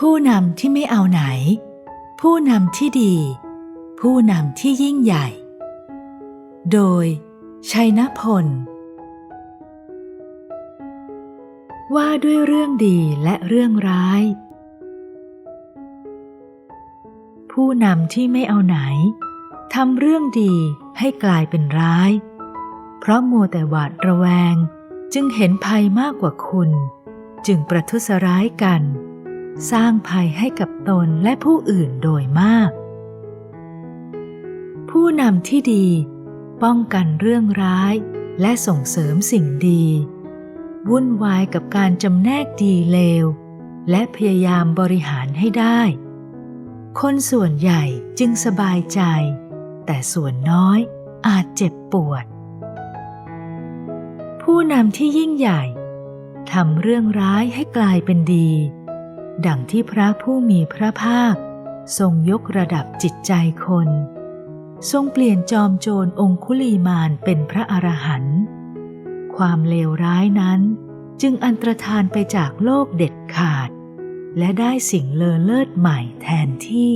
ผู้นำที่ไม่เอาไหน ผู้นำที่ดี ผู้นำที่ยิ่งใหญ่ โดย ชัยนพล ว่าด้วยเรื่องดีและเรื่องร้าย ผู้นำที่ไม่เอาไหนทำเรื่องดีให้กลายเป็นร้าย เพราะมัวแต่หวาดระแวง จึงเห็นภัยมากกว่าคุณ จึงประทุษร้ายกัน สร้างภัยให้กับตนและผู้อื่นโดยมาก ผู้นำที่ดี ป้องกันเรื่องร้ายและส่งเสริมสิ่งดี วุ่นวายกับการจำแนกดีเลว และพยายามบริหารให้ได้ คนส่วนใหญ่จึงสบายใจ แต่ส่วนน้อยอาจเจ็บปวด ผู้นำที่ยิ่งใหญ่ทำเรื่องร้ายให้กลายเป็นดี ดังที่พระผู้มีพระภาค ทรงยกระดับจิตใจคน ทรงเปลี่ยนจอมโจรองคุลีมานเป็นพระอรหันต์ความเลวร้ายนั้นจึงอันตรธานไปจากโลกเด็ดขาด และได้สิ่งเลอเลิศใหม่แทนที่